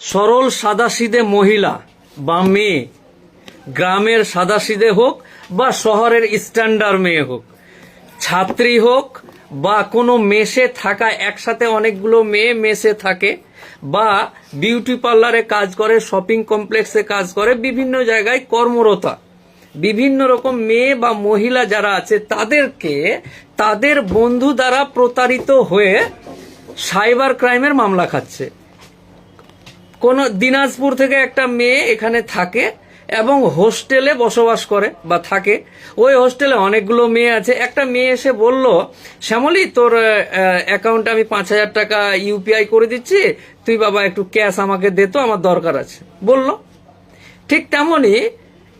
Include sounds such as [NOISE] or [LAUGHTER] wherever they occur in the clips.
সরল সাদাসিদে মহিলা বা মেয়ে। গ্রামের সাদাসিদে হোক বা শহরের স্ট্যান্ডার্ড মেয়ে হোক। ছাত্রী হোক বা কোনো মেসে থাকা, একসাথে অনেকগুলো মেয়ে মেসে থাকে বা বিউটি পার্লারে কাজ করে, শপিং কমপ্লেক্সে কাজ করে, বিভিন্ন জায়গায় কর্মরতা। বিভিন্ন রকম মেয়ে বা মহিলা যারা আছে, তাদেরকে তাদের বন্ধু দ্বারা প্রতারিত হয়ে সাইবার ক্রাইমের মামলা খাচ্ছে। কোন দিনাজপুর থেকে একটা মেয়ে এখানে থাকে এবং হোস্টেলে বসবাস করে বা থাকে। ওই হোস্টেলে অনেকগুলো মেয়ে আছে। একটা মেয়ে এসে বলল, শ্যামলী, তোর অ্যাকাউন্টে আমি পাঁচ হাজার টাকা ইউপিআই করে দিচ্ছি। তুই বাবা একটু ক্যাশ আমাকে দে তো, আমার দরকার আছে। বলল। ঠিক তেমনি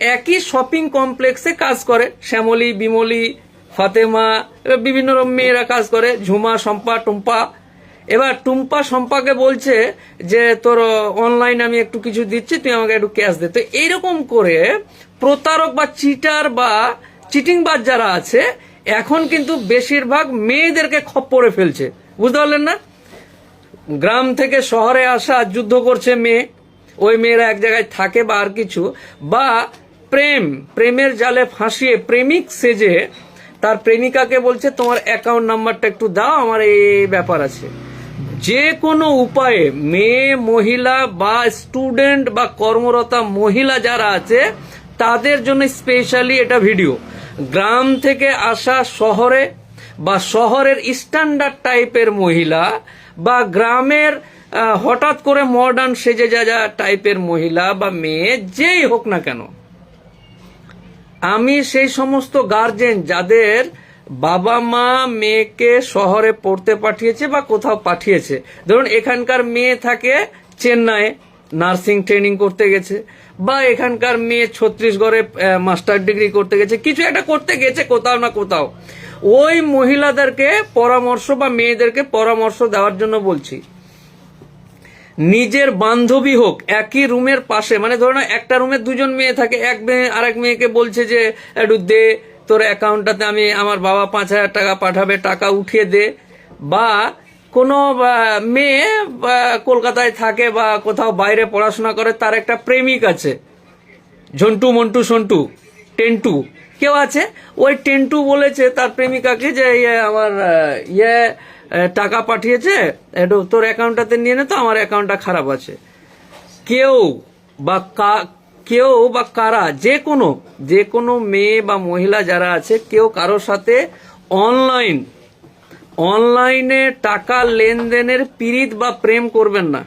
একই শপিং কমপ্লেক্সে কাজ করে। শ্যামলি, বিমলি, ফাতেমা বিভিন্ন রকম মেয়েরা কাজ করে। ঝুমা, শম্পা, টুম্পা এবার টুম্পা শম্পাকে বলছে যে, তোর অনলাইন আমি একটু কিছু দিচ্ছি, তুই আমাকে একটু ক্যাশ দে। তো এইরকম করে প্রতারক বা চিটার বা চিটিং চিটিংবাজ যারা আছে, এখন কিন্তু বেশিরভাগ মেয়েদেরকে খপ্পরে ফেলছে। বুঝতে পারলেন না? গ্রাম থেকে শহরে আসা, যুদ্ধ করছে মেয়ে, ওই মেয়েরা এক জায়গায় থাকে বা আর কিছু, বা প্রেম, প্রেমের জালে ফাঁসিয়ে, প্রেমিক সেজে, তার প্রেমিকাকে বলছে, তোমার অ্যাকাউন্ট নাম্বারটা একটু দাও, আমার এই ব্যাপার আছে। যে কোনো উপায়ে মেয়ে, মহিলা বা স্টুডেন্ট বা কর্মরতা মহিলা যারা আছে, তাদের জন্য স্পেশালি এটা ভিডিও গ্রাম থেকে আসা শহরে বা শহরের স্ট্যান্ডার্ড টাইপের মহিলা বা গ্রামের হঠাৎ করে মডার্ন সেজে যা যা টাইপের মহিলা বা মেয়ে, যেই হোক না কেন, আমি সেই সমস্ত গার্জেন যাদের বাবা মা মেয়েকে শহরে পড়তে পাঠিয়েছে বা কোথাও পাঠিয়েছে। ধরুন, এখানকার মেয়ে থাকে চেন্নাইয়ে, নার্সিং ট্রেনিং করতে গেছে, বা এখানকার মেয়ে ছত্তিশগড়ে মাস্টার ডিগ্রি করতে গেছে, কিছু একটা করতে গেছে কোথাও না কোথাও। ওই মহিলাদেরকে পরামর্শ বা মেয়েদেরকে পরামর্শ দেওয়ার জন্য বলছি, নিজের বান্ধবী হোক, একই রুমের পাশে মানে ধরো না একটা রুমে দুজন মেয়ে থাকে, এক মেয়ে, আরেক মেয়েকে বলছে যে, একটু দে তোর অ্যাকাউন্টটাতে আমি আমার বাবা পাঁচ হাজার টাকা পাঠাবে, টাকা উঠিয়ে দে। বা কোনো মেয়ে কলকাতায় থাকে বা কোথাও বাইরে পড়াশোনা করে, তার একটা প্রেমিক আছে। ঝন্টু, মন্টু, সন্টু, টেন্টু। কেউ আছে? ওই টেন্টু বলেছে তার প্রেমিকাকে যে ইয়ে আমার ইয়ে টাকা পাঠিয়েছে। একটু তোর অ্যাকাউন্টটাতে নিয়ে নে তো, আমার অ্যাকাউন্টটা খারাপ আছে। কেউ বা কেউ বা কারা, যে কোনো যে কোনো মেয়ে বা মহিলা যারা আছে, কেউ কারোর সাথে অনলাইন অনলাইনে টাকা লেনদেনের পিরিত বা প্রেম করবেন না।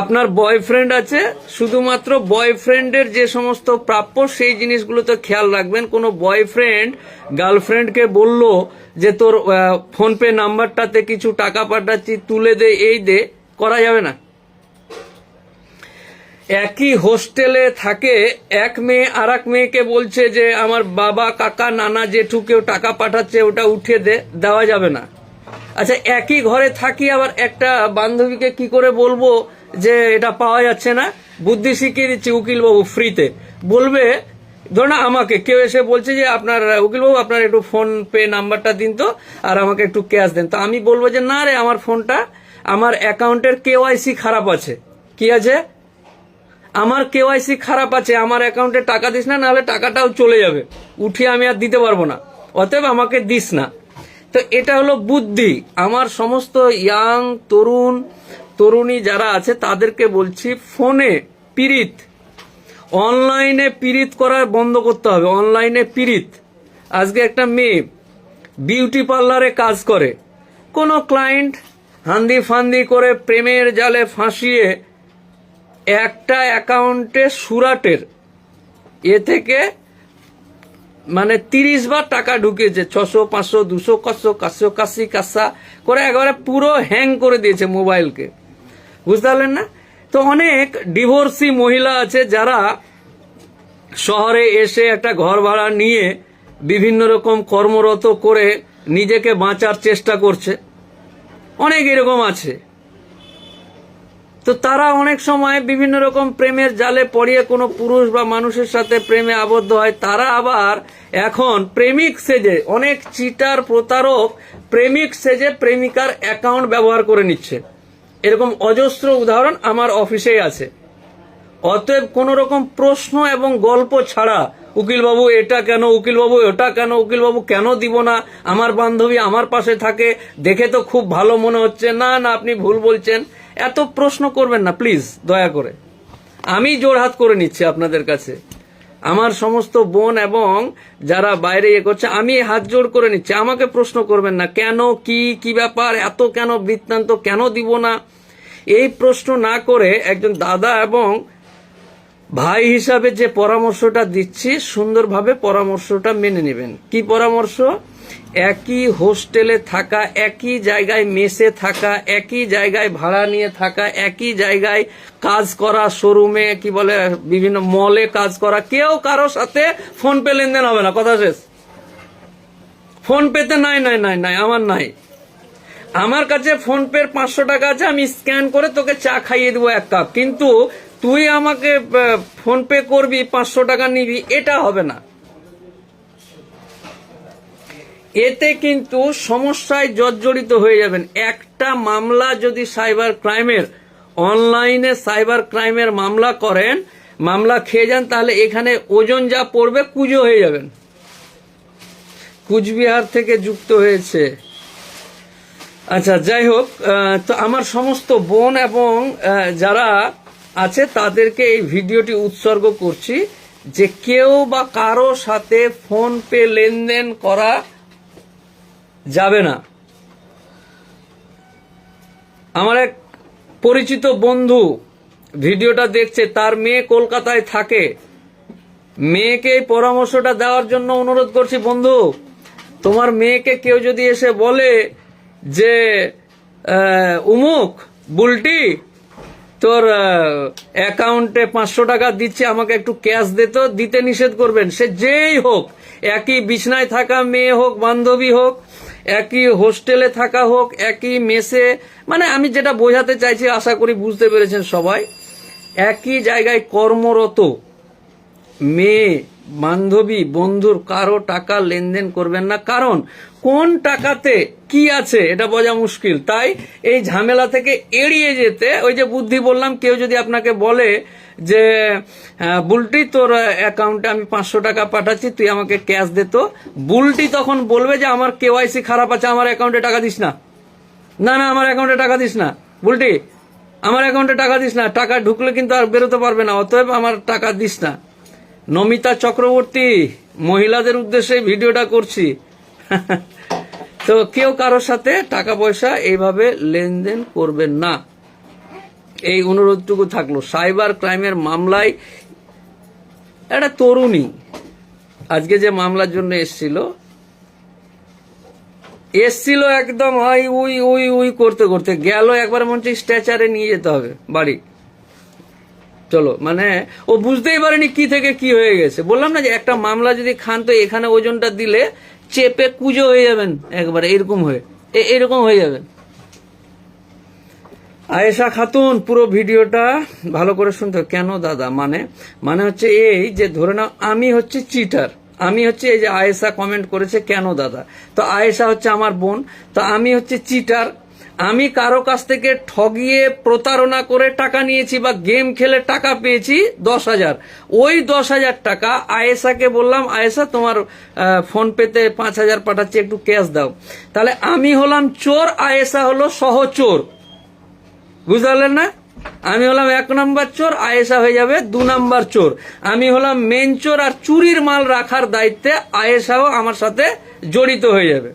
আপনার বয়ফ্রেন্ড আছে, শুধুমাত্র বয়ফ্রেন্ডের যে সমস্ত প্রাপ্য, সেই জিনিসগুলোতে খেয়াল রাখবেন। কোনো বয়ফ্রেন্ড গার্লফ্রেন্ডকে বলল যে, তোর ফোনপে নাম্বারটাতে কিছু টাকা পাঠাচ্ছি, তুলে দে, এই দে, করা যাবে না। একই হোস্টেলে থাকে, এক মেয়ে আর এক মেয়েকে বলছে যে, আমার বাবা, কাকা, নানা জেঠু কেউ টাকা পাঠাচ্ছে, ওটা উঠিয়ে দে, দেওয়া যাবে না। আচ্ছা একই ঘরে থাকি আবার একটা বান্ধবীকে কি করে বলব যে, এটা পাওয়া যাচ্ছে না। বুদ্ধি শিখিয়ে দিচ্ছি উকিলবাবু ফ্রিতে। বলবে, ধরো না আমাকে। কেউ এসে বলছে যে, আপনার উকিলবাবু, আপনার একটু ফোন পে নাম্বারটা দিন তো, আর আমাকে একটু ক্যাশ দেন। তো আমি বলব যে, না রে, আমার ফোনটা, আমার অ্যাকাউন্টের কেওয়াইসি খারাপ আছে। কি আছে? আমার কেওয়াইসি খারাপ আছে, আমার অ্যাকাউন্টে টাকা দিস না, নাহলে টাকাটাও চলে যাবে। উঠিয়ে আমি আর দিতে পারব না। অতএব আমাকে দিস না। তো এটা হলো বুদ্ধি। আমার সমস্ত ইয়াং তরুণ, তরুণী যারা আছে, তাদেরকে বলছি, ফোনে পিরিত। অনলাইনে পিরিত করা বন্ধ করতে হবে। অনলাইনে পিরিত। আজকে একটা মেয়ে বিউটি পার্লারে কাজ করে। কোনো ক্লায়েন্ট হান্দি ফান্দি করে প্রেমের জালে ফাঁসিয়ে একটা অ্যাকাউন্টে সুরাটের। এ থেকে মানে তিরিশ বার টাকা ঢুকেছে, ছশো, পাঁচশো, দুশো কশো কাশো কাশি, কাসা করে একেবারে পুরো হ্যাং করে দিয়েছে মোবাইলকে। বুঝতে পারলেন না? তো অনেক ডিভোর্সি মহিলা আছে যারা শহরে এসে একটা ঘর ভাড়া নিয়ে বিভিন্ন রকম কর্মরত করে নিজেকে বাঁচার চেষ্টা করছে। অনেক এরকম আছে। তো তারা অনেক সময় বিভিন্ন রকম প্রেমের জালে পড়িয়ে কোনো পুরুষ বা মানুষের সাথে প্রেমে আবদ্ধ হয়। তারা আবার এখন প্রেমিক সেজে, অনেক চিটার, প্রতারক, প্রেমিক সেজে প্রেমিকার অ্যাকাউন্ট ব্যবহার করে নিচ্ছে। এরকম অজস্র উদাহরণ আমার অফিসেই আছে। অতএব কোন রকম প্রশ্ন এবং গল্প ছাড়া, উকিলবাবু, এটা কেন, উকিলবাবু, ওটা কেন, উকিলবাবু কেন দিব না? আমার বান্ধবী আমার পাশে থাকে, দেখে তো খুব ভালো মনে হচ্ছে। না না, আপনি ভুল বলছেন। এত প্রশ্ন করবেন না প্লিজ দয়া করে। আমি জোরহাত করে নিচ্ছি আপনাদের কাছে। আমার সমস্ত বোন এবং যারা বাইরে ইয়ে করছে, আমি হাত জোড় করে নিচ্ছি। আমাকে প্রশ্ন করবেন না, কেন, কি কি ব্যাপার, এত কেন বৃত্তান্ত, কেন দিব না? এই প্রশ্ন না করে একজন দাদা এবং ভাই হিসাবে যে পরামর্শটা দিচ্ছি, সুন্দরভাবে পরামর্শটা মেনে নেবেন। কি পরামর্শ? একই হোস্টেলে থাকা, একই জায়গায় মেসে থাকা, একই জায়গায় ভাড়া নিয়ে থাকা, একই জায়গায় কাজ করা, শোরুমে কি বলে, বিভিন্ন মলে কাজ করা, কেউ কারোর সাথে ফোন পে লেনদেন হবে না। কথা শেষ। ফোন পেতে নাই নাই নাই নাই, আমার নাই। আমার কাছে ফোন পের পাঁচশো টাকা আছে, আমি স্ক্যান করে তোকে চা খাইয়ে দেবো এক কাপ। কিন্তু তুই আমাকে ফোন পে করবি, পাঁচশো টাকা নিবি, এটা হবে না। এতে কিন্তু সমস্যায় জর্জরিত হয়ে যাবেন। একটা মামলা যদি সাইবার ক্রাইমের, অনলাইনে সাইবার ক্রাইমের মামলা করেন, মামলা খেয়ে যান, তাহলে এখানে ওজন যা পড়বে কুজো হয়ে যাবেন। কুচবিহার থেকে যুক্ত হয়েছে। আচ্ছা যাই হোক তো আমার সমস্ত বোন এবং যারা আছে, তাদেরকে এই ভিডিওটি উৎসর্গ করছি যে কেউ বা কারও সাথে ফোন পে লেনদেন করা যাবে না। আমার এক পরিচিত বন্ধু ভিডিওটা দেখছে, তার মেয়ে কলকাতায় থাকে। মেয়েকে এই পরামর্শটা দেওয়ার জন্য অনুরোধ করছি, বন্ধু, তোমার মেয়েকে কেউ যদি এসে বলে যে উমুক, বুলটি, তোর অ্যাকাউন্টে পাঁচশো টাকা দিচ্ছে, আমাকে একটু ক্যাশ দে তো, দিতে নিষেধ করবেন। সে যেই হোক, একই বিছনায় থাকা মেয়ে হোক, বান্ধবী হোক একই হোস্টেলে থাকা হোক, একই মেসে মানে আমি যেটা বোঝাতে চাইছি, আশা করি বুঝতে পেরেছেন সবাই, একই জায়গায় কর্মরত মেয়ে, বান্ধবী, বন্ধুর কারও টাকা লেনদেন করবেন না। কারণ কোন টাকাতে কি আছে এটা বোঝা মুশকিল। তাই এই ঝামেলা থেকে এড়িয়ে যেতে ওই যে বুদ্ধি বললাম, কেউ যদি আপনাকে বলে যে বুলটি, তোর অ্যাকাউন্টে আমি পাঁচশো টাকা পাঠাচ্ছি, তুই আমাকে ক্যাশ দে। তো বুলটি তখন বলবে যে, আমার কেওয়াইসি খারাপ আছে, আমার অ্যাকাউন্টে টাকা দিস না। না না, আমার অ্যাকাউন্টে টাকা দিস না। বুলটি, আমার অ্যাকাউন্টে টাকা দিস না। টাকা ঢুকলে কিন্তু আর বেরোতে পারবে না, অতএব আমার টাকা দিস না। নমিতা চক্রবর্তী, মহিলাদের উদ্দেশ্যে ভিডিওটা করছি। [LAUGHS] তো কেউ কারোর সাথে টাকা পয়সা এইভাবে লেনদেন করবেন না। এই অনুরোধটুকু থাকল। সাইবার ক্রাইমের মামলায় একটা তরুণী আজকে যে মামলার জন্য এসছিল এসছিল একদম ওই উই উই উই করতে করতে গেল একবার মনে হচ্ছে স্ট্যাচারে নিয়ে যেতে হবে বাড়ি। চলো মানে ও বুঝতেই পারেনি কি থেকে কি হয়ে গেছে। বললাম না যে একটা মামলা যদি খান তো এখানে ওজনটা দিলে চেপে কুজো হয়ে যাবেন একবারে, এরকম হয়ে। এরকম হয়ে যাবেন। আয়েশা খাতুন, পুরো ভিডিওটা ভালো করে শুনতে কেন দাদা? মানে মানে হচ্ছে এই যে, ধরে নাও, আমি হচ্ছে চিটার আমি হচ্ছে এই যে আয়েশা কমেন্ট করেছে, কেন দাদা? তো আয়েশা হচ্ছে আমার বোন। তো আমি হচ্ছে চিটার আমি কারও কাছ থেকে ঠগিয়ে প্রতারণা করে টাকা নিয়েছি বা গেম খেলে টাকা পেয়েছি দশ হাজার। ওই দশ হাজার টাকা আয়েশাকে বললাম, আয়েশা, তোমার ফোন পেতে পাঁচ হাজার পাঠাচ্ছি, একটু ক্যাশ দাও। তাহলে আমি হলাম চোর, আয়েশা হলো সহচোর বুঝতে না? আমি হলাম এক নম্বর চোর, আয়েশা হয়ে যাবে দু নাম্বার চোর। আমি হলাম মেন চোর আর চুরির মাল রাখার দায়িত্বে আয়েশাও আমার সাথে জড়িত হয়ে যাবে।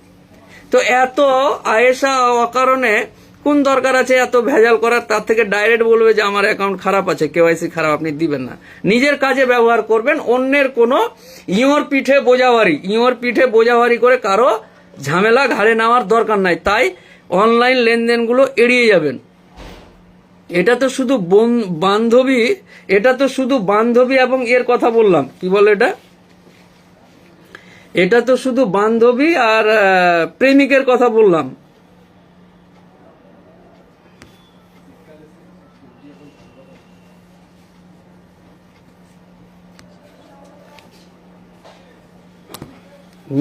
তো এত আয়েশা অকারণে কোন দরকার আছে এত ভেজাল করার? তার থেকে ডাইরেক্ট বলবে যে আমার অ্যাকাউন্ট খারাপ আছে কেওয়াইসি খারাপ, আপনি দিবেন না। নিজের কাজে ব্যবহার করবেন, অন্যের কোনো ইঁয়র পিঠে বোঝাওয়ারি ইঁয়োর পিঠে বোঝাওয়ারি করে কারও ঝামেলা ঘাড়ে নেওয়ার দরকার নাই। তাই অনলাইন লেনদেনগুলো এড়িয়ে যাবেন। এটা তো শুধু বন- বান্ধবী, এটা তো শুধু বান্ধবী এবং এর কথা বললাম। কি বলে এটা? এটা তো শুধু বান্ধবী আর প্রেমিকের কথা বললাম।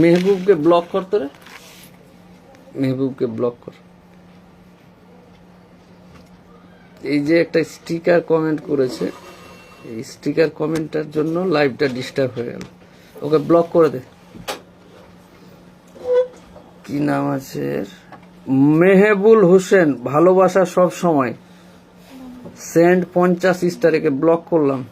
মেহবুবকে ব্লক করতে রে মেহবুবকে ব্লক কর। এই যে একটা স্টিকার কমেন্ট করেছে, এই স্টিকার কমেন্টটার জন্য লাইভটা ডিস্টার্ব হয়ে গেল। ওকে ব্লক করে দে। কি নাম আছে? মেহেবুল হোসেন ভালোবাসা সব সময়। সেন্ট পঞ্চাশ স্টারে ব্লক করলাম।